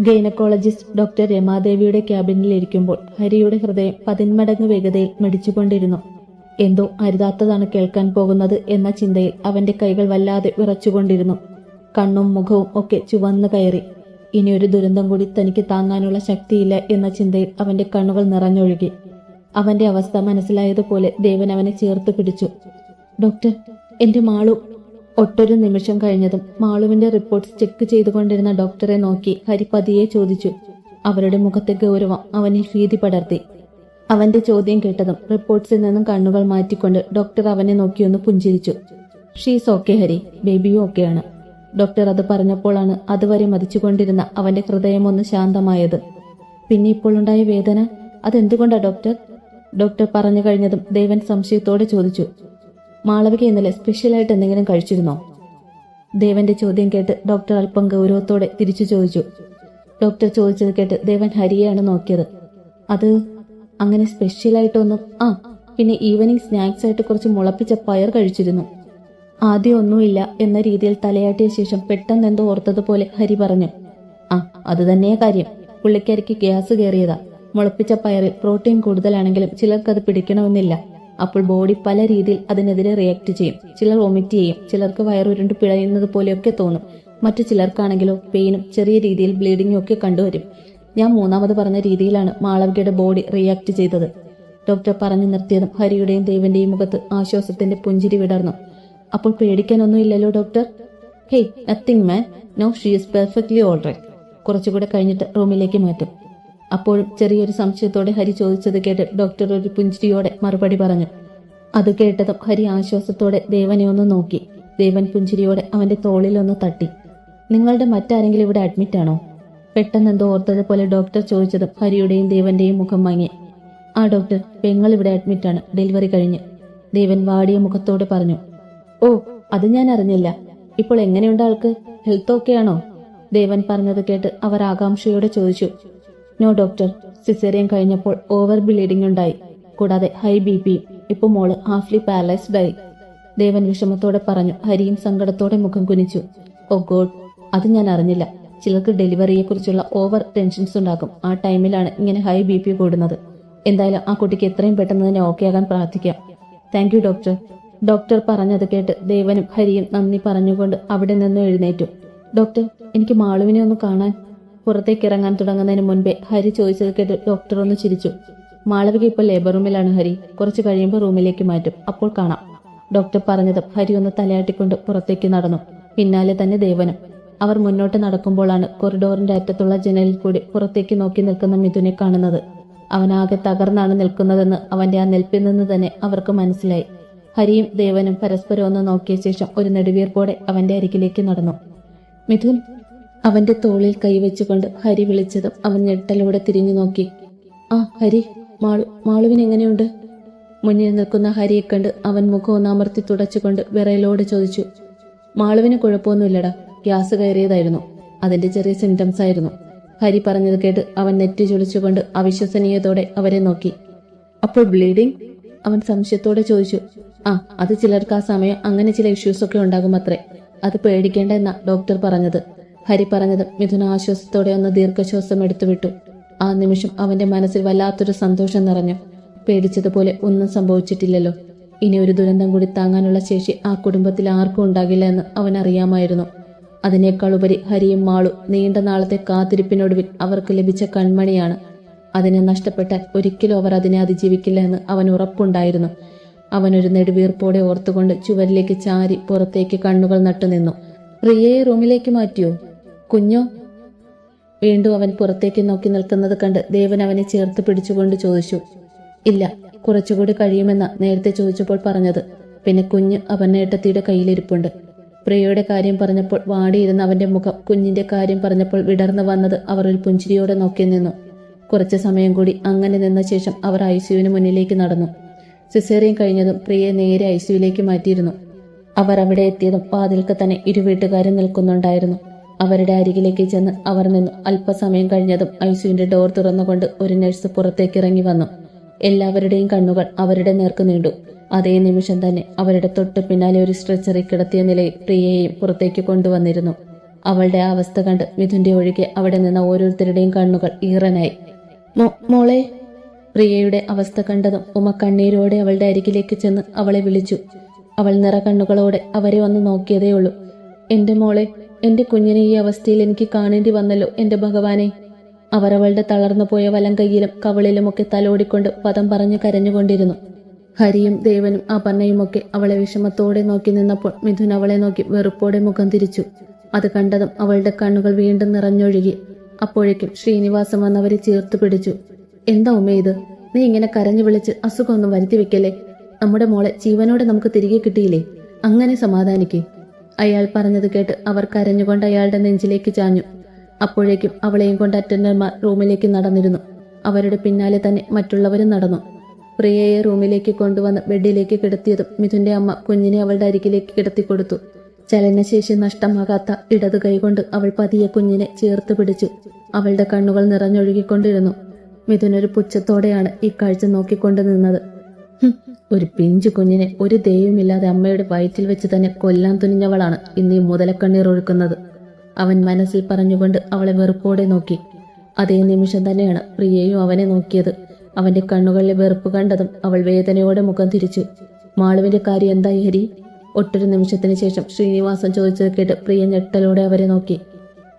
Gynaecologist doctor രമാദേവിയുടെ ക്യാബിനിലിരിക്കുമ്പോൾ ഹരിയുടെ ഹൃദയം പതിന്മടങ്ങ് വേഗതയിൽ മിടിച്ചുകൊണ്ടിരുന്നു. എന്തോ അരുതാത്തതാണ് കേൾക്കാൻ പോകുന്നത് എന്ന ചിന്തയിൽ അവന്റെ കൈകൾ വല്ലാതെ വിറച്ചുകൊണ്ടിരുന്നു. കണ്ണും മുഖവും ഒക്കെ ചുവന്നു കയറി. ഇനിയൊരു ദുരന്തം കൂടി തനിക്ക് താങ്ങാനുള്ള ശക്തിയില്ല എന്ന ചിന്തയിൽ അവന്റെ കണ്ണുകൾ നിറഞ്ഞൊഴുകി. അവന്റെ അവസ്ഥ മനസ്സിലായതുപോലെ ദേവൻ അവനെ ചേർത്ത് പിടിച്ചു. ഡോക്ടർ എന്റെ മാളു ഒട്ടൊരു നിമിഷം കഴിഞ്ഞതും മാളുവിന്റെ റിപ്പോർട്ട്സ് ചെക്ക് ചെയ്തുകൊണ്ടിരുന്ന ഡോക്ടറെ നോക്കി ഹരി പതിയെ ചോദിച്ചു. അവരുടെ മുഖത്തെ ഗൗരവം അവനിൽ ഭീതി പടർത്തി. അവന്റെ ചോദ്യം കേട്ടതും റിപ്പോർട്ട്സിൽ നിന്നും കണ്ണുകൾ മാറ്റിക്കൊണ്ട് ഡോക്ടർ അവനെ നോക്കിയൊന്ന് പുഞ്ചിരിച്ചു. ഷീസ് ഓക്കെ ഹരി ബേബിയും ഓക്കെയാണ് ഡോക്ടർ അത് പറഞ്ഞപ്പോഴാണ് അതുവരെ മതിച്ചുകൊണ്ടിരുന്ന അവന്റെ ഹൃദയം ഒന്ന് ശാന്തമായത്. പിന്നെ ഇപ്പോൾ ഉണ്ടായ വേദന? അതെന്തുകൊണ്ടാ ഡോക്ടർ ഡോക്ടർ പറഞ്ഞു കഴിഞ്ഞതും ദേവൻ സംശയത്തോടെ ചോദിച്ചു. മാളവിക ഇന്നലെ സ്പെഷ്യലായിട്ട് എന്തെങ്കിലും കഴിച്ചിരുന്നോ? ദേവന്റെ ചോദ്യം കേട്ട് ഡോക്ടർ അല്പം ഗൗരവത്തോടെ തിരിച്ചു ചോദിച്ചു. ഡോക്ടർ ചോദിച്ചത് കേട്ട് ദേവൻ ഹരിയെയാണ് നോക്കിയത്. അത് അങ്ങനെ സ്പെഷ്യലായിട്ടൊന്നും ആ പിന്നെ ഈവനിങ് സ്നാക്സ് ആയിട്ട് കുറച്ച് മുളപ്പിച്ച പയർ കഴിച്ചിരുന്നു. ആദ്യം ഒന്നുമില്ല എന്ന രീതിയിൽ തലയാട്ടിയ ശേഷം പെട്ടെന്ന് എന്തോ ഓർത്തതുപോലെ ഹരി പറഞ്ഞു. ആ അത് തന്നെയാ കാര്യം. പുള്ളിക്കാരിക്ക് ഗ്യാസ് കയറിയതാ. മുളപ്പിച്ച പയറിൽ പ്രോട്ടീൻ കൂടുതലാണെങ്കിലും ചിലർക്കത് പിടിക്കണമെന്നില്ല. അപ്പോൾ ബോഡി പല രീതിയിൽ അതിനെതിരെ റിയാക്ട് ചെയ്യും. ചിലർ വൊമിറ്റ് ചെയ്യും. ചിലർക്ക് വയറുരുണ്ട് പിഴയുന്നത് പോലെയൊക്കെ തോന്നും. മറ്റു ചിലർക്കാണെങ്കിലോ പെയിനും ചെറിയ രീതിയിൽ ബ്ലീഡിങ്ങും ഒക്കെ കണ്ടുവരും. ഞാൻ മൂന്നാമത് പറഞ്ഞ രീതിയിലാണ് മാളവികയുടെ ബോഡി റിയാക്ട് ചെയ്തത്. ഡോക്ടർ പറഞ്ഞു നിർത്തിയതും ഹരിയുടെയും ദൈവന്റെയും മുഖത്ത് ആശ്വാസത്തിന്റെ പുഞ്ചിരി വിടർന്നു. അപ്പോൾ പേടിക്കാനൊന്നുമില്ലല്ലോ doctor hey nothing man no she is perfectly alright കുറച്ചുകൂടെ കഴിഞ്ഞിട്ട് റൂമിലേക്ക് മാറ്റും. അപ്പോഴും ചെറിയൊരു സംശയത്തോടെ ഹരി ചോദിച്ചത് കേട്ട് ഡോക്ടർ ഒരു പുഞ്ചിരിയോടെ മറുപടി പറഞ്ഞു. അത് കേട്ടതും ഹരി ആശ്വാസത്തോടെ ദേവനെ ഒന്ന് നോക്കി. ദേവൻ പുഞ്ചിരിയോടെ അവന്റെ തോളിലൊന്ന് തട്ടി. നിങ്ങളുടെ മറ്റാരെങ്കിലും ഇവിടെ അഡ്മിറ്റ് ആണോ? പെട്ടെന്ന് എന്തോ ഓർത്തതുപോലെ ഡോക്ടർ ചോദിച്ചതും ഹരിയുടെയും ദേവന്റെയും മുഖം മങ്ങി. ആ ഡോക്ടർ പെങ്ങൾ ഇവിടെ അഡ്മിറ്റ് ആണ്. ഡെലിവറി കഴിഞ്ഞ്. ദേവൻ വാടിയ മുഖത്തോടെ പറഞ്ഞു. ഓ അത് ഞാൻ അറിഞ്ഞില്ല. ഇപ്പോൾ എങ്ങനെയുണ്ട് ആൾക്ക്? ഹെൽത്ത് ഓക്കെ ആണോ ദേവൻ പറഞ്ഞത് കേട്ട് അവർ ആകാംക്ഷയോടെ ചോദിച്ചു. നോ ഡോക്ടർ സിസേറിയൻ കഴിഞ്ഞപ്പോൾ ഓവർ ബ്ലീഡിംഗ് ഉണ്ടായി. കൂടാതെ ഹൈ ബി പിയും ഇപ്പൊ മോൾ ഹാഫ്ലി പാരലൈസ്ഡ് ആയി. ദേവൻ വിഷമത്തോടെ പറഞ്ഞു ഹരിയും സങ്കടത്തോടെ മുഖം കുനിച്ചു. ഓ ഗോഡ് അത് ഞാൻ അറിഞ്ഞില്ല. ചിലർക്ക് ഡെലിവറിയെ കുറിച്ചുള്ള ഓവർ ടെൻഷൻസ് ഉണ്ടാകും. ആ ടൈമിലാണ് ഇങ്ങനെ ഹൈ ബി പി കൂടുന്നത്. എന്തായാലും ആ കുട്ടിക്ക് എത്രയും പെട്ടെന്ന് തന്നെ ഓക്കെ ആകാൻ പ്രാർത്ഥിക്കാം. താങ്ക് യു ഡോക്ടർ ഡോക്ടർ പറഞ്ഞത് കേട്ട് ദേവനും ഹരിയും നന്ദി പറഞ്ഞുകൊണ്ട് അവിടെ നിന്ന് എഴുന്നേറ്റു. ഡോക്ടർ എനിക്ക് മാളുവിനെ ഒന്ന് കാണാൻ പുറത്തേക്ക് ഇറങ്ങാൻ തുടങ്ങുന്നതിന് മുൻപേ ഹരി ചോദിച്ചത് കേട്ട് ഡോക്ടർ ഒന്ന് ചിരിച്ചു. മാളവിക ഇപ്പോൾ ലേബർ റൂമിലാണ് ഹരി. കുറച്ച് കഴിയുമ്പോൾ റൂമിലേക്ക് മാറ്റും. അപ്പോൾ കാണാം. ഡോക്ടർ പറഞ്ഞത് ഹരി ഒന്ന് തലയാട്ടിക്കൊണ്ട് പുറത്തേക്ക് നടന്നു. പിന്നാലെ തന്നെ ദേവനും. അവർ മുന്നോട്ട് നടക്കുമ്പോഴാണ് കൊറിഡോറിന്റെ അറ്റത്തുള്ള ജനലിൽ കൂടി പുറത്തേക്ക് നോക്കി നിൽക്കുന്ന മിഥുനെ കാണുന്നത്. അവനാകെ തകർന്നാണ് നിൽക്കുന്നതെന്ന് അവന്റെ ആ നിൽപ്പിൽ നിന്ന് തന്നെ അവർക്ക് മനസ്സിലായി. ഹരിയും ദേവനും പരസ്പരം ഒന്ന് നോക്കിയ ശേഷം ഒരു നെടുവീർപ്പോടെ അവന്റെ അരികിലേക്ക് നടന്നു. മിഥുൻ അവന്റെ തോളിൽ കൈവച്ചുകൊണ്ട് ഹരി വിളിച്ചതും അവൻ ഞെട്ടലോടെ തിരിഞ്ഞു നോക്കി. ആ ഹരി മാളു മാളുവിന് എങ്ങനെയുണ്ട്? മുന്നിൽ നിൽക്കുന്ന ഹരിയെ കണ്ട് അവൻ മുഖം ഒന്നാമർത്തി തുടച്ചുകൊണ്ട് വിറയലോട് ചോദിച്ചു. മാളുവിന് കുഴപ്പമൊന്നുമില്ലടാ ഗ്യാസ് കയറിയതായിരുന്നു. അതിന്റെ ചെറിയ സിംറ്റംസ് ആയിരുന്നു. ഹരി പറഞ്ഞത് കേട്ട് അവൻ നെറ്റി ചുളിച്ചുകൊണ്ട് അവിശ്വസനീയതോടെ അവരെ നോക്കി. അപ്പോൾ ബ്ലീഡിംഗ് അവൻ സംശയത്തോടെ ചോദിച്ചു. ആ അത് ചിലർക്ക് ആ സമയം അങ്ങനെ ചില ഇഷ്യൂസ് ഒക്കെ ഉണ്ടാകും അത്രേ. അത് പേടിക്കേണ്ട എന്നാ ഡോക്ടർ പറഞ്ഞത്. ഹരി പറഞ്ഞത് മിഥുന ആശ്വാസത്തോടെ ഒന്ന് ദീർഘശ്വാസം എടുത്തുവിട്ടു. ആ നിമിഷം അവന്റെ മനസ്സിൽ വല്ലാത്തൊരു സന്തോഷം നിറഞ്ഞു. പേടിച്ചതുപോലെ ഒന്നും സംഭവിച്ചിട്ടില്ലല്ലോ. ഇനി ഒരു ദുരന്തം കൂടി താങ്ങാനുള്ള ശേഷി ആ കുടുംബത്തിൽ ആർക്കും ഉണ്ടാകില്ല എന്ന് അവൻ അറിയാമായിരുന്നു. അതിനേക്കാൾ ഉപരി ഹരിയും മാളു നീണ്ട നാളത്തെ കാത്തിരിപ്പിനൊടുവിൽ അവർക്ക് ലഭിച്ച കൺമണിയാണ്. അതിനെ നഷ്ടപ്പെട്ടാൽ ഒരിക്കലും അവർ അതിനെ അതിജീവിക്കില്ല എന്ന് അവൻ ഉറപ്പുണ്ടായിരുന്നു. അവനൊരു നെടുവീർപ്പോടെ ഓർത്തുകൊണ്ട് ചുവരിലേക്ക് ചാരി പുറത്തേക്ക് കണ്ണുകൾ നട്ടുനിന്നു. റിയയെ റൂമിലേക്ക് മാറ്റിയോ? കുഞ്ഞോ. വീണ്ടും അവൻ പുറത്തേക്ക് നോക്കി നിൽക്കുന്നത് കണ്ട് ദേവൻ അവനെ ചേർത്ത് പിടിച്ചുകൊണ്ട് ചോദിച്ചു. ഇല്ല കുറച്ചുകൂടി കഴിയുമെന്ന നേരത്തെ ചോദിച്ചപ്പോൾ പറഞ്ഞത്. പിന്നെ കുഞ്ഞ് അവനേട്ടത്തിയുടെ കയ്യിലിരിപ്പുണ്ട്. പ്രിയയുടെ കാര്യം പറഞ്ഞപ്പോൾ വാടിയിരുന്ന അവന്റെ മുഖം കുഞ്ഞിന്റെ കാര്യം പറഞ്ഞപ്പോൾ വിടർന്നു വന്നത് അവർ ഒരു പുഞ്ചിരിയോടെ നോക്കി നിന്നു. കുറച്ചു സമയം കൂടി അങ്ങനെ നിന്ന ശേഷം അവർ ഐസിയുവിന് മുന്നിലേക്ക് നടന്നു. സിസേറിയൻ കഴിഞ്ഞതും പ്രിയയെ നേരെ ഐസിയുവിലേക്ക് മാറ്റിയിരുന്നു. അവർ അവിടെ എത്തിയതും വാതിൽക്ക് തന്നെ ഇരു വീട്ടുകാരും നിൽക്കുന്നുണ്ടായിരുന്നു. അവരുടെ അരികിലേക്ക് ചെന്ന് അവർ നിന്നു. അല്പസമയം കഴിഞ്ഞതും ഐസിയുവിന്റെ ഡോർ തുറന്നുകൊണ്ട് ഒരു നഴ്സ് പുറത്തേക്ക് ഇറങ്ങി വന്നു. എല്ലാവരുടെയും കണ്ണുകൾ അവരുടെ നേർക്ക് നീണ്ടു. അതേ നിമിഷം തന്നെ അവരുടെ തൊട്ട് പിന്നാലെ ഒരു സ്ട്രെച്ചറിൽ കിടത്തിയ നിലയിൽ പ്രിയയെയും പുറത്തേക്ക് കൊണ്ടുവന്നിരുന്നു. അവളുടെ അവസ്ഥ കണ്ട് മിഥുന്റെ ഒഴികെ അവിടെ നിന്ന ഓരോരുത്തരുടെയും കണ്ണുകൾ ഈറനായി. മോളെ. പ്രിയയുടെ അവസ്ഥ കണ്ടതും ഉമ കണ്ണീരോടെ അവളുടെ അരികിലേക്ക് ചെന്ന് അവളെ വിളിച്ചു. അവൾ നിറ കണ്ണുകളോടെ അവരെ വന്ന് നോക്കിയതേ ഉള്ളൂ എന്റെ മോളെ എന്റെ കുഞ്ഞിനെ ഈ അവസ്ഥയിൽ എനിക്ക് കാണേണ്ടി വന്നല്ലോ എന്റെ ഭഗവാനെ. അവർ അവളുടെ തളർന്നു പോയ വലം കൈയിലും കവളിലുമൊക്കെ തലോടിക്കൊണ്ട് പദം പറഞ്ഞു കരഞ്ഞുകൊണ്ടിരുന്നു. ഹരിയും ദേവനും അപർണയുമൊക്കെ അവളെ വിഷമത്തോടെ നോക്കി നിന്നപ്പോൾ മിഥുൻ അവളെ നോക്കി വെറുപ്പോടെ മുഖം തിരിച്ചു. അത് കണ്ടതും അവളുടെ കണ്ണുകൾ വീണ്ടും നിറഞ്ഞൊഴുകി. അപ്പോഴേക്കും ശ്രീനിവാസം വന്നവരെ ചേർത്ത് പിടിച്ചു. എന്താ ഉമ്മ ഇത്? നീ ഇങ്ങനെ കരഞ്ഞു വിളിച്ച് അസുഖമൊന്നും വരുത്തി വെക്കല്ലേ? നമ്മുടെ മോളെ ജീവനോടെ നമുക്ക് തിരികെ കിട്ടിയില്ലേ? അങ്ങനെ സമാധാനിക്കേ. അയാൾ പറഞ്ഞത് കേട്ട് അവർ കരഞ്ഞുകൊണ്ട് അയാളുടെ നെഞ്ചിലേക്ക് ചാഞ്ഞു. അപ്പോഴേക്കും അവളെയും കൊണ്ട് അറ്റൻഡർമാർ റൂമിലേക്ക് നടന്നിരുന്നു. അവരുടെ പിന്നാലെ തന്നെ മറ്റുള്ളവരും നടന്നു. പ്രിയയെ റൂമിലേക്ക് കൊണ്ടുവന്ന് ബെഡിലേക്ക് കിടത്തിയതും മിഥുന്റെ അമ്മ കുഞ്ഞിനെ അവളുടെ അരികിലേക്ക് കിടത്തിക്കൊടുത്തു. ചലനശേഷി നഷ്ടമാകാത്ത ഇടതു കൈകൊണ്ട് അവൾ പതിയെ കുഞ്ഞിനെ ചേർത്ത് പിടിച്ചു. അവളുടെ കണ്ണുകൾ നിറഞ്ഞൊഴുകിക്കൊണ്ടിരുന്നു. മിഥുനൊരു പുച്ഛത്തോടെയാണ് ഈ കാഴ്ച നോക്കിക്കൊണ്ട് നിന്നത്. ഒരു പിഞ്ചു കുഞ്ഞിനെ ഒരു ദൈവമില്ലാതെ അമ്മയുടെ വയറ്റിൽ വെച്ച് തന്നെ കൊല്ലാൻ തുനിഞ്ഞവളാണ് ഇന്ന് ഈ മുതലക്കണ്ണീർ ഒഴുക്കുന്നത്. അവൻ മനസ്സിൽ പറഞ്ഞുകൊണ്ട് അവളെ വെറുപ്പോടെ നോക്കി. അതേ നിമിഷം തന്നെയാണ് പ്രിയയും അവനെ നോക്കിയത്. അവന്റെ കണ്ണുകളിലെ വെറുപ്പ് കണ്ടതും അവൾ വേദനയോടെ മുഖം തിരിച്ചു. മാളുവിന്റെ കാര്യം എന്തായി ഹരി? ഒട്ടൊരു നിമിഷത്തിന് ശേഷം ശ്രീനിവാസൻ ചോദിച്ചത് കേട്ട് പ്രിയ ഞെട്ടലോടെ അവരെ നോക്കി.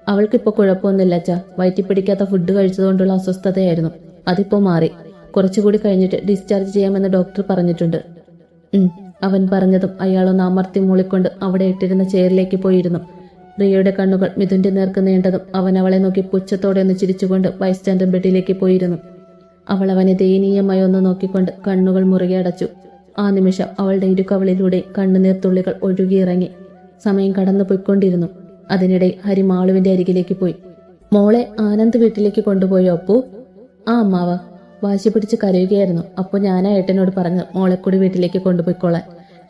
അവൾക്കിപ്പോ കുഴപ്പമൊന്നുമില്ല അച്ഛാ. വയറ്റി പിടിക്കാത്ത ഫുഡ് കഴിച്ചതുകൊണ്ടുള്ള അസ്വസ്ഥതയായിരുന്നു. അതിപ്പോ മാറി. കുറച്ചുകൂടി കഴിഞ്ഞിട്ട് ഡിസ്ചാർജ് ചെയ്യാമെന്ന് ഡോക്ടർ പറഞ്ഞിട്ടുണ്ട്. അവൻ പറഞ്ഞതും അയാളൊന്ന് അമർത്തി മൂളിക്കൊണ്ട് അവിടെ ഇട്ടിരുന്ന ചെയറിലേക്ക് പോയിരുന്നു. റിയയുടെ കണ്ണുകൾ മിഥുന്റെ നേർക്ക് നീണ്ടതും അവൻ അവളെ നോക്കി പുച്ഛത്തോടെ ഒന്ന് ചിരിച്ചുകൊണ്ട് ബൈസ്റ്റാൻഡർ ബെഡിലേക്ക് പോയിരുന്നു. അവൾ അവനെ ദയനീയമായി ഒന്ന് നോക്കിക്കൊണ്ട് കണ്ണുകൾ മുറുകെ അടച്ചു. ആ നിമിഷം അവളുടെ ഇരുകവളിലൂടെ കണ്ണുനീർ തുള്ളികൾ ഒഴുകിയിറങ്ങി സമയം കടന്നു പോയിക്കൊണ്ടിരുന്നു. അതിനിടെ ഹരി മാളുവിന്റെ അരികിലേക്ക് പോയി. മോളെ ആനന്ദ് വീട്ടിലേക്ക് കൊണ്ടുപോയോ അപ്പു? ആ അമ്മാവ. വാശി പിടിച്ച് കരയുകയായിരുന്നു. അപ്പോൾ ഞാനാ ഏട്ടനോട് പറഞ്ഞു മോളെക്കൂടി വീട്ടിലേക്ക് കൊണ്ടുപോയിക്കോളാൻ.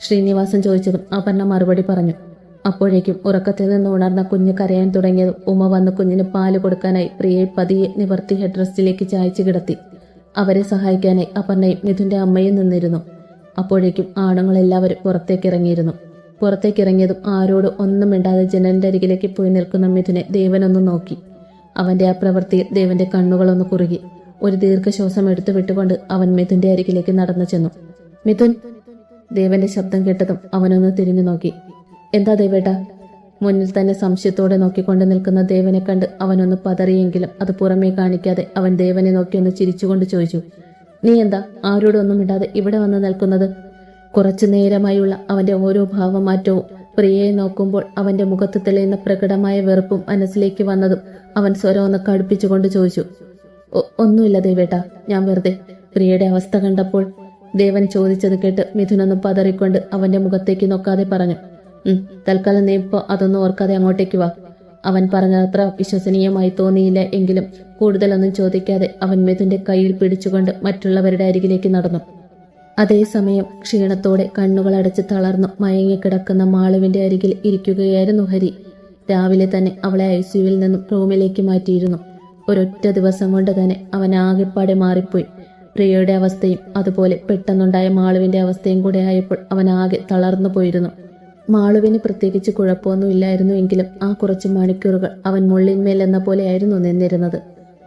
ശ്രീനിവാസൻ ചോദിച്ചതും അപർണ മറുപടി പറഞ്ഞു. അപ്പോഴേക്കും ഉറക്കത്തിൽ നിന്ന് ഉണർന്ന കുഞ്ഞ് കരയാൻ തുടങ്ങിയതും ഉമ്മ വന്ന് കുഞ്ഞിന് പാൽ കൊടുക്കാനായി പ്രിയയെ പതിയെ നിവർത്തി ഹെഡ് റെസ്റ്റിലേക്ക് ചായച്ചു കിടത്തി. അവരെ സഹായിക്കാനായി അപർണയും മിഥുന്റെ അമ്മയും നിന്നിരുന്നു. അപ്പോഴേക്കും ആണുങ്ങളെല്ലാവരും പുറത്തേക്ക് ഇറങ്ങിയിരുന്നു പുറത്തേക്ക് ഇറങ്ങിയതും ആരോട് ഒന്നും മിണ്ടാതെ ജനലിന്റെ അരികിലേക്ക് പോയി നിൽക്കുന്ന മിഥുനെ ദേവനൊന്ന് നോക്കി. അവന്റെ ആ പ്രവൃത്തിയിൽ ദേവന്റെ കണ്ണുകളൊന്ന് കുറുകി. ഒരു ദീർഘശ്വാസം എടുത്തു വിട്ടുകൊണ്ട് അവൻ മിഥുന്റെ അരികിലേക്ക് നടന്നു ചെന്നു. മിഥുൻ ദേവന്റെ ശബ്ദം കേട്ടതും അവനൊന്ന് തിരിഞ്ഞു നോക്കി. എന്താ ദേവേട്ട? മുന്നിൽ തന്നെ സംശയത്തോടെ നോക്കിക്കൊണ്ട് നിൽക്കുന്ന ദേവനെ കണ്ട് അവനൊന്ന് പതറിയെങ്കിലും അത് പുറമേ കാണിക്കാതെ അവൻ ദേവനെ നോക്കി ഒന്ന് ചിരിച്ചുകൊണ്ട് ചോദിച്ചു നീ എന്താ? ആരോടൊന്നും ഇടാതെ ഇവിടെ വന്ന് നിൽക്കുന്നത്? കുറച്ചു നേരമായുള്ള അവന്റെ ഓരോ ഭാവമാറ്റവും പ്രിയയെ നോക്കുമ്പോൾ അവന്റെ മുഖത്ത് തെളിയുന്ന പ്രകടമായ വെറുപ്പും മനസ്സിലേക്ക് വന്നതും അവൻ സ്വരം ഒന്ന് കടുപ്പിച്ചുകൊണ്ട് ചോദിച്ചു "ഒ- ഒന്നുമില്ല ദേവേട്ടാ ഞാൻ വെറുതെ. പ്രിയയുടെ അവസ്ഥ കണ്ടപ്പോൾ ദേവൻ ചോദിച്ചത് കേട്ട് മിഥുനൊന്ന് പതറിക്കൊണ്ട് അവന്റെ മുഖത്തേക്ക് നോക്കാതെ പറഞ്ഞു തൽക്കാലം നീ ഇപ്പോ അതൊന്നും ഓർക്കാതെ അങ്ങോട്ടേക്ക് വാ. അവൻ പറഞ്ഞത്ര വിശ്വസനീയമായി തോന്നിയില്ല എങ്കിലും കൂടുതലൊന്നും ചോദിക്കാതെ അവൻ മിഥുന്റെ കയ്യിൽ പിടിച്ചുകൊണ്ട് മറ്റുള്ളവരുടെ അരികിലേക്ക് നടന്നു. അതേസമയം ക്ഷീണത്തോടെ കണ്ണുകൾ അടച്ച് തളർന്നു മയങ്ങിക്കിടക്കുന്ന മാളുവിന്റെ അരികിൽ ഇരിക്കുകയായിരുന്നു ഹരി. രാവിലെ തന്നെ അവളെ ഐ സിയുവിൽ നിന്നും റൂമിലേക്ക് മാറ്റിയിരുന്നു. ഒരൊറ്റ ദിവസം കൊണ്ട് തന്നെ അവൻ ആകെപ്പാടെ മാറിപ്പോയി. പ്രിയയുടെ അവസ്ഥയും അതുപോലെ പെട്ടെന്നുണ്ടായ മാളുവിന്റെ അവസ്ഥയും കൂടെ ആയപ്പോൾ അവൻ ആകെ തളർന്നു പോയിരുന്നു. മാളുവിന് പ്രത്യേകിച്ച് കുഴപ്പമൊന്നുമില്ലായിരുന്നു എങ്കിലും ആ കുറച്ച് മണിക്കൂറുകൾ അവൻ മുള്ളിന്മേൽ എന്ന പോലെയായിരുന്നു നിന്നിരുന്നത്.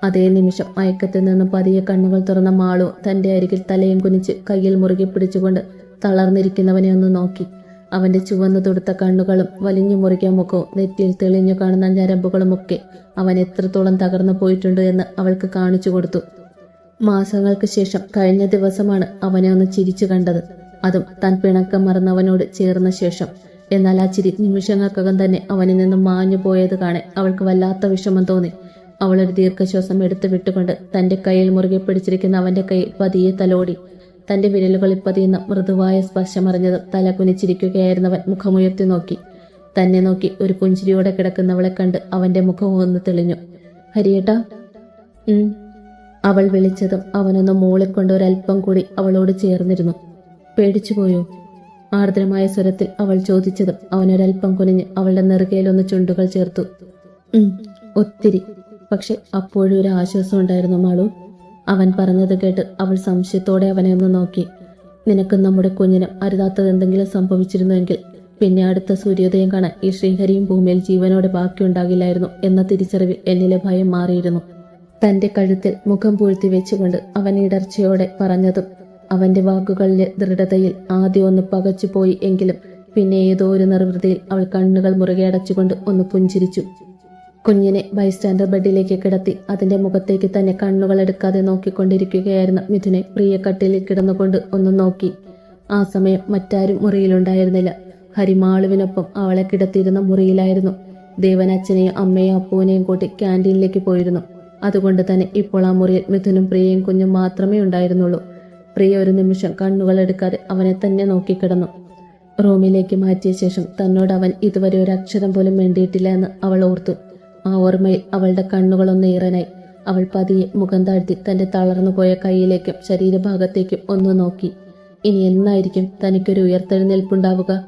അതേ നിമിഷം മയക്കത്തിൽ നിന്നും പതിയെ കണ്ണുകൾ തുറന്ന മാളു തന്റെ അരികിൽ തലയും കുനിച്ച് കയ്യിൽ മുറുകെ പിടിച്ചുകൊണ്ട് തളർന്നിരിക്കുന്നവനെ ഒന്ന് നോക്കി. അവന്റെ ചുവന്നു തൊടുത്ത കണ്ണുകളും വലിഞ്ഞു മുറുകിയ മുഖവും നെറ്റിയിൽ തെളിഞ്ഞു കാണുന്ന ഞരമ്പുകളുമൊക്കെ അവൻ എത്രത്തോളം തകർന്നു പോയിട്ടുണ്ട് എന്ന് അവൾക്ക് കാണിച്ചു കൊടുത്തു. മാസങ്ങൾക്ക് ശേഷം കഴിഞ്ഞ ദിവസമാണ് അവനെ ഒന്ന് ചിരിച്ചു കണ്ടത്. അതും താൻ പിണക്കം മറന്നവനോട് ചേർന്ന ശേഷം. എന്നാൽ ആ ചിരി നിമിഷങ്ങൾക്കകം തന്നെ അവനിൽ നിന്നും മാഞ്ഞു പോയത് കാണെ അവൾക്ക് വല്ലാത്ത വിഷമം തോന്നി. അവളൊരു ദീർഘശ്വാസം എടുത്തു വിട്ടുകൊണ്ട് തന്റെ കയ്യിൽ മുറുകെ പിടിച്ചിരിക്കുന്ന അവന്റെ കൈ പതിയെ തലോടി. തന്റെ വിരലുകളിൽ പതിയുന്ന മൃദുവായ സ്പർശമറിഞ്ഞത് തല കുനിച്ചിരിക്കുകയായിരുന്നവൻ മുഖമുയർത്തി നോക്കി. തന്നെ നോക്കി ഒരു പുഞ്ചിരിയോടെ കിടക്കുന്നവളെ കണ്ട് അവന്റെ മുഖം ഒന്ന് തെളിഞ്ഞു. ഹരിയേട്ടാ. അവൾ വിളിച്ചതും അവനൊന്ന് മൂളിക്കൊണ്ട് ഒരല്പം കൂടി അവളോട് ചേർന്നിരുന്നു. പേടിച്ചുപോയോ? ആർദ്രമായ സ്വരത്തിൽ അവൾ ചോദിച്ചതും അവനൊരല്പം കുനിഞ്ഞ് അവളുടെ നെറുകയിലൊന്ന് ചുണ്ടുകൾ ചേർത്തു. ഒത്തിരി. പക്ഷെ അപ്പോഴും ഒരു ആശ്വാസം ഉണ്ടായിരുന്നു മാളു. അവൻ പറഞ്ഞത് കേട്ട് അവൾ സംശയത്തോടെ അവനെ ഒന്ന് നോക്കി. നിനക്കും നമ്മുടെ കുഞ്ഞിനും അരുതാത്തത് എന്തെങ്കിലും സംഭവിച്ചിരുന്നുവെങ്കിൽ പിന്നെ അടുത്ത സൂര്യോദയം കാണാൻ ഈ ശ്രീഹരിയും ഭൂമിയിൽ ജീവനോടെ ബാക്കിയുണ്ടാകില്ലായിരുന്നു എന്ന തിരിച്ചറിവിൽ എന്നിലെ ഭയം മാറിയിരുന്നു. തന്റെ കഴുത്തിൽ മുഖം പൂഴ്ത്തി വെച്ചുകൊണ്ട് അവൻ ഇടർച്ചയോടെ പറഞ്ഞതും അവന്റെ വാക്കുകളിലെ ദൃഢതയിൽ ആദ്യം ഒന്ന് പകച്ചുപോയി എങ്കിലും പിന്നെ ഏതോ ഒരു നിർവൃതിയിൽ അവൾ കണ്ണുകൾ മുറുകെ അടച്ചുകൊണ്ട് ഒന്ന് പുഞ്ചിരിച്ചു. കുഞ്ഞിനെ ബൈസ്റ്റാൻഡർ ബെഡിലേക്ക് കിടത്തി അതിന്റെ മുഖത്തേക്ക് തന്നെ കണ്ണുകൾ എടുക്കാതെ നോക്കിക്കൊണ്ടിരിക്കുകയായിരുന്ന മിഥുനെ പ്രിയ കട്ടിലിൽ കിടന്നുകൊണ്ട് ഒന്ന് നോക്കി. ആ സമയം മറ്റാരും മുറിയിലുണ്ടായിരുന്നില്ല. ഹരിമാളുവിനൊപ്പം അവളെ കിടത്തിയിരുന്ന മുറിയിലായിരുന്നു. ദേവനച്ഛനെയും അമ്മയും അപ്പൂനെയും കൂട്ടി ക്യാന്റീനിലേക്ക് പോയിരുന്നു. അതുകൊണ്ട് തന്നെ ഇപ്പോൾ ആ മുറിയിൽ മിഥുനും പ്രിയയും കുഞ്ഞും മാത്രമേ ഉണ്ടായിരുന്നുള്ളൂ. പ്രിയ ഒരു നിമിഷം കണ്ണുകൾ എടുക്കാതെ അവനെ തന്നെ നോക്കിക്കിടന്നു. റൂമിലേക്ക് മാറ്റിയ ശേഷം തന്നോട് അവൻ ഇതുവരെ ഒരു അക്ഷരം പോലും വേണ്ടിയിട്ടില്ല എന്ന് അവൾ ഓർത്തു. ആ ഓർമ്മയിൽ അവളുടെ കണ്ണുകളൊന്ന് ഈറനായി. അവൾ പതിയെ മുഖം താഴ്ത്തി തന്റെ തളർന്നു പോയ കൈയിലേക്കും ശരീരഭാഗത്തേക്കും ഒന്ന് നോക്കി. ഇനി എന്നായിരിക്കും തനിക്കൊരു ഉയർത്തെഴുന്നേൽപ്പുണ്ടാവുക?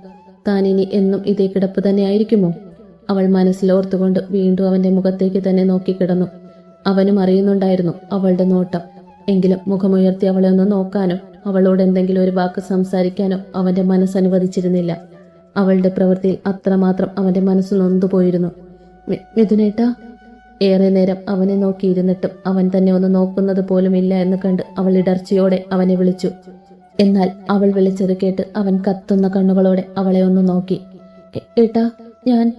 താൻ ഇനി എന്നും ഇതേ കിടപ്പ് തന്നെ ആയിരിക്കുമോ അവൾ മനസ്സിലോർത്തുകൊണ്ട് വീണ്ടും അവന്റെ മുഖത്തേക്ക് തന്നെ നോക്കിക്കിടന്നു അവനും അറിയുന്നുണ്ടായിരുന്നു അവളുടെ നോട്ടം. എങ്കിലും മുഖമുയർത്തി അവളെ ഒന്ന് നോക്കാനോ അവളോട് എന്തെങ്കിലും ഒരു വാക്ക് സംസാരിക്കാനോ അവന്റെ മനസ്സനുവദിച്ചിരുന്നില്ല അവളുടെ പ്രവൃത്തിയിൽ അത്രമാത്രം അവന്റെ മനസ്സ് നൊന്തുപോയിരുന്നു. മിഥുനേട്ടാ ഏറെ നേരം അവനെ നോക്കിയിരുന്നിട്ടും അവൻ തന്നെ ഒന്ന് നോക്കുന്നത് പോലുമില്ല എന്ന് കണ്ട് അവൾ ഇടർച്ചയോടെ അവനെ വിളിച്ചു. എന്നാൽ അവൾ വിളിച്ചത് കേട്ട് അവൻ കത്തുന്ന കണ്ണുകളോടെ അവളെ ഒന്ന് നോക്കി. "ഏ- ഏട്ടാ ഞാൻ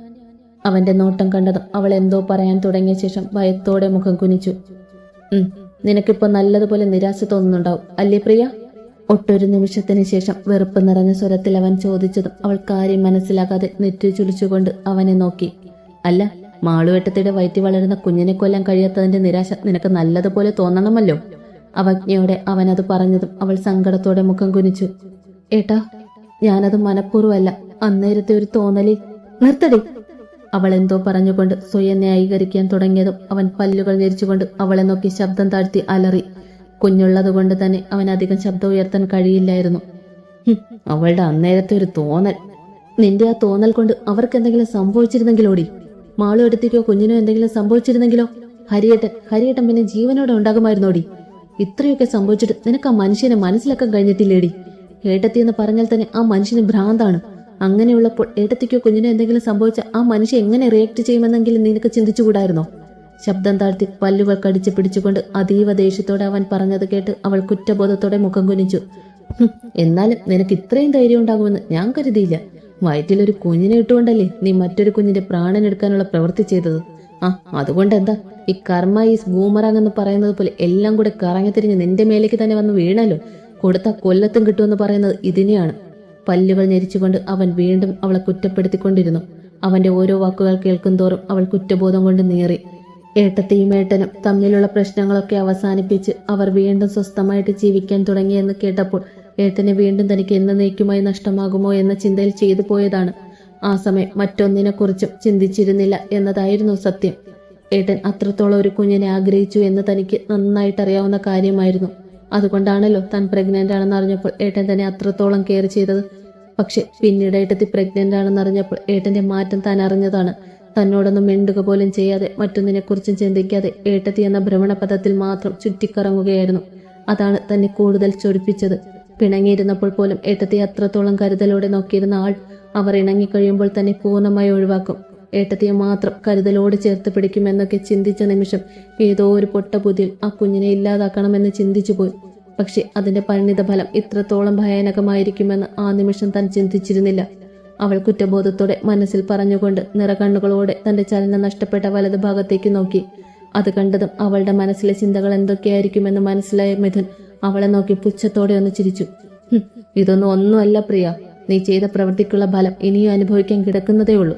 അവന്റെ നോട്ടം കണ്ടതും അവൾ എന്തോ പറയാൻ തുടങ്ങിയ ശേഷം ഭയത്തോടെ മുഖം കുനിച്ചു. "ഉം, നിനക്കിപ്പോ നല്ലതുപോലെ നിരാശ തോന്നുന്നുണ്ടാവും അല്ലേ പ്രിയ? ഒട്ടൊരു നിമിഷത്തിന് ശേഷം വെറുപ്പ് നിറഞ്ഞ സ്വരത്തിൽ അവൻ ചോദിച്ചതും അവൾ കാര്യം മനസ്സിലാക്കാതെ നെറ്റി ചുളിച്ചുകൊണ്ട് അവനെ നോക്കി. അല്ല മാളുവെട്ടത്തിയുടെ വയറ്റി വളരുന്ന കുഞ്ഞിനെ കൊല്ലാൻ കഴിയാത്തതിന്റെ നിരാശ നിനക്ക് നല്ലതുപോലെ തോന്നണമല്ലോ? അവജ്ഞയോടെ അവനത് പറഞ്ഞതും അവൾ സങ്കടത്തോടെ മുഖം കുനിച്ചു. ഏട്ടാ ഞാനത് മനഃപൂർവമല്ല അന്നേരത്തെ ഒരു തോന്നലിൽ. നിർത്തടി. അവൾ എന്തോ പറഞ്ഞുകൊണ്ട് സ്വയം ന്യായീകരിക്കാൻ തുടങ്ങിയതും അവൻ പല്ലുകൾ ഞെരിച്ചുകൊണ്ട് അവളെ നോക്കി ശബ്ദം താഴ്ത്തി അലറി. കുഞ്ഞുള്ളതുകൊണ്ട് തന്നെ അവൻ അധികം ശബ്ദം ഉയർത്താൻ കഴിയില്ലായിരുന്നു. അവളുടെ അന്നേരത്തെ ഒരു തോന്നൽ. നിന്റെ ആ തോന്നൽ കൊണ്ട് അവർക്ക് എന്തെങ്കിലും സംഭവിച്ചിരുന്നെങ്കിലോടി. മാളു എടുത്തിട്ടോ കുഞ്ഞിനോ എന്തെങ്കിലും സംഭവിച്ചിരുന്നെങ്കിലോ? ഹരിയേട്ടൻ ഹരിയേട്ടൻ പിന്നെ ജീവനോടെ ഉണ്ടാകുമായിരുന്നോടി? ഇത്രയൊക്കെ സംഭവിച്ചിട്ട് നിനക്ക് ആ മനുഷ്യനെ മനസ്സിലാക്കാൻ കഴിഞ്ഞിട്ടില്ലേടി? ഏട്ടത്തി എന്ന് പറഞ്ഞാൽ തന്നെ ആ മനുഷ്യന് ഭ്രാന്താണ്. അങ്ങനെയുള്ളപ്പോൾ ഏട്ടത്തിക്കോ കുഞ്ഞിനോ എന്തെങ്കിലും സംഭവിച്ച ആ മനുഷ്യൻ എങ്ങനെ റിയാക്ട് ചെയ്യുമെന്നെങ്കിലും നിനക്ക് ചിന്തിച്ചുകൂടായിരുന്നോ? ശബ്ദം താഴ്ത്തി പല്ലുകൾ കടിച്ചു പിടിച്ചുകൊണ്ട് അതീവ ദേഷ്യത്തോടെ അവൻ പറഞ്ഞത് കേട്ട് അവൾ കുറ്റബോധത്തോടെ മുഖം കുനിച്ചു. "ഹും, എന്നാലും നിനക്ക് ഇത്രയും ധൈര്യം ഉണ്ടാകുമെന്ന് ഞാൻ കരുതിയില്ല. വയറ്റിലൊരു കുഞ്ഞിനെ ഇട്ടുകൊണ്ടല്ലേ നീ മറ്റൊരു കുഞ്ഞിന്റെ പ്രാണൻ എടുക്കാനുള്ള പ്രവൃത്തി ചെയ്തത്? ആ അതുകൊണ്ട് എന്താ ഈ കർമ്മ ഈസ് ബൂമറാങ് എന്ന് പറയുന്നത് പോലെ എല്ലാം കൂടെ കറങ്ങി തിരിഞ്ഞ് നിന്റെ മേലേക്ക് തന്നെ വന്ന് വീണല്ലോ കൊടുത്ത കൊല്ലത്തും കിട്ടുമെന്ന് പറയുന്നത് ഇതിനെയാണ്. പല്ലുകൾ ഞെരിച്ചുകൊണ്ട് അവൻ വീണ്ടും അവളെ കുറ്റപ്പെടുത്തിക്കൊണ്ടിരുന്നു. അവന്റെ ഓരോ വാക്കുകൾ കേൾക്കുന്തോറും അവൾ കുറ്റബോധം കൊണ്ട് നീറി. ഏട്ടത്തെയും ഏട്ടനും തമ്മിലുള്ള പ്രശ്നങ്ങളൊക്കെ അവസാനിപ്പിച്ച് അവർ വീണ്ടും സ്വസ്ഥമായിട്ട് ജീവിക്കാൻ തുടങ്ങിയെന്ന് കേട്ടപ്പോൾ ഏട്ടനെ വീണ്ടും തനിക്ക് എന്നേക്കുമായി നഷ്ടമാകുമോ എന്ന ചിന്തയിൽ ചെയ്തു പോയതാണ്. ആ സമയം മറ്റൊന്നിനെക്കുറിച്ചും ചിന്തിച്ചിരുന്നില്ല എന്നതായിരുന്നു സത്യം. ഏട്ടൻ അത്രത്തോളം ഒരു കുഞ്ഞിനെ ആഗ്രഹിച്ചു എന്ന് തനിക്ക് നന്നായിട്ട് അറിയാവുന്ന കാര്യമായിരുന്നു. അതുകൊണ്ടാണല്ലോ താൻ പ്രഗ്നന്റ് ആണെന്ന് അറിഞ്ഞപ്പോൾ ഏട്ടൻ തന്നെ അത്രത്തോളം കെയർ ചെയ്തത്. പക്ഷെ പിന്നീട് ഏട്ടത്തി പ്രഗ്നന്റ് ആണെന്ന് അറിഞ്ഞപ്പോൾ ഏട്ടന്റെ മാറ്റം താൻ അറിഞ്ഞതാണ്. തന്നോടൊന്നും മിണ്ടുക പോലും ചെയ്യാതെ മറ്റൊന്നിനെക്കുറിച്ചും ചിന്തിക്കാതെ ഏട്ടത്തി എന്ന ഭ്രമണപഥത്തിൽ മാത്രം ചുറ്റിക്കറങ്ങുകയായിരുന്നു. അതാണ് തന്നെ കൂടുതൽ ചൊടിപ്പിച്ചത്. പിണങ്ങിയിരുന്നപ്പോൾ പോലും ഏട്ടത്തെ അത്രത്തോളം കരുതലോടെ നോക്കിയിരുന്ന ആൾ അവർ ഇണങ്ങിക്കഴിയുമ്പോൾ തന്നെ പൂർണമായി ഒഴിവാക്കും. ഏട്ടത്തിയെ മാത്രം കരുതലോടെ ചേർത്ത് പിടിക്കുമെന്നൊക്കെ ചിന്തിച്ച നിമിഷം ഏതോ ഒരു പൊട്ട പൊട്ടബുദ്ധിയിൽ ആ കുഞ്ഞിനെ ഇല്ലാതാക്കണമെന്ന് ചിന്തിച്ചു പോയി. പക്ഷെ അതിന്റെ പരിണിത ഫലം ഇത്രത്തോളം ഭയാനകമായിരിക്കുമെന്ന് ആ നിമിഷം താൻ ചിന്തിച്ചിരുന്നില്ല. അവൾ കുറ്റബോധത്തോടെ മനസ്സിൽ പറഞ്ഞുകൊണ്ട് നിറകണ്ണുകളോടെ തന്റെ ചലനം നഷ്ടപ്പെട്ട വലതു ഭാഗത്തേക്ക് നോക്കി. അത് കണ്ടതും അവളുടെ മനസ്സിലെ ചിന്തകൾ എന്തൊക്കെയായിരിക്കുമെന്ന് മനസ്സിലായ മിഥുൻ അവളെ നോക്കി പുച്ഛത്തോടെ ഒന്ന് ചിരിച്ചു. ഇതൊന്നും ഒന്നുമല്ല പ്രിയ. നീ ചെയ്ത പ്രവൃത്തിക്കുള്ള ഫലം ഇനിയും അനുഭവിക്കാൻ കിടക്കുന്നതേ ഉള്ളൂ.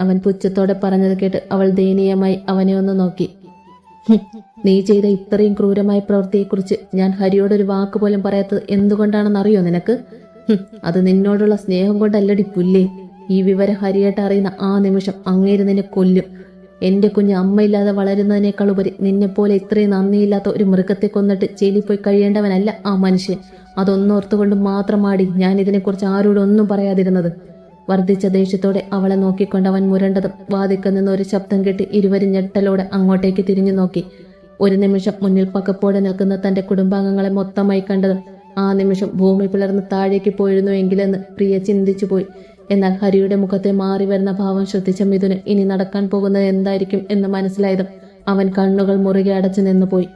അവൻ പുച്ഛത്തോടെ പറഞ്ഞത് കേട്ട് അവൾ ദയനീയമായി അവനെ ഒന്ന് നോക്കി. നീ ചെയ്ത ഇത്രയും ക്രൂരമായ പ്രവൃത്തിയെക്കുറിച്ച് ഞാൻ ഹരിയോടൊരു വാക്ക് പോലും പറയാത്തത് എന്തുകൊണ്ടാണെന്നറിയോ നിനക്ക്? അത് നിന്നോടുള്ള സ്നേഹം കൊണ്ടല്ലടി പുല്ലേ. ഈ വിവരം ഹരിയേട്ട അറിയുന്ന ആ നിമിഷം അങ്ങേര് നിന്നെ കൊല്ലും. എന്റെ കുഞ്ഞ് അമ്മയില്ലാതെ വളരുന്നതിനേക്കാൾ ഉപരി നിന്നെപ്പോലെ ഇത്രയും നന്ദിയില്ലാത്ത ഒരു മൃഗത്തെ കൊന്നിട്ട് ജയിലിൽ പോയി കഴിയേണ്ടവനല്ല ആ മനുഷ്യൻ. അതൊന്നോർത്തുകൊണ്ട് മാത്രമാടി ഞാൻ ഇതിനെക്കുറിച്ച് ആരോടൊന്നും പറയാതിരുന്നത്. വർദ്ധിച്ച ദേഷ്യത്തോടെ അവളെ നോക്കിക്കൊണ്ട് അവൻ മുരണ്ടതും വാതിക്കൽ നിന്ന് ഒരു ശബ്ദം കെട്ടി ഇരുവരും ഞെട്ടലോടെ അങ്ങോട്ടേക്ക് തിരിഞ്ഞു നോക്കി. ഒരു നിമിഷം മുന്നിൽ പക്കപ്പോടെ നിൽക്കുന്ന തന്റെ കുടുംബാംഗങ്ങളെ മൊത്തമായി കണ്ടതും ആ നിമിഷം ഭൂമി പിളർന്ന് താഴേക്ക് പോയിരുന്നു എങ്കിലെന്ന് പ്രിയ ചിന്തിച്ചു പോയി എന്നാൽ ഹരിയുടെ മുഖത്തെ മാറി വരുന്ന ഭാവം ശ്രദ്ധിച്ച മിഥുന് ഇനി നടക്കാൻ പോകുന്നത് എന്തായിരിക്കും എന്ന് മനസ്സിലായതും അവൻ കണ്ണുകൾ മുറുകെ അടച്ചു നിന്നുപോയി.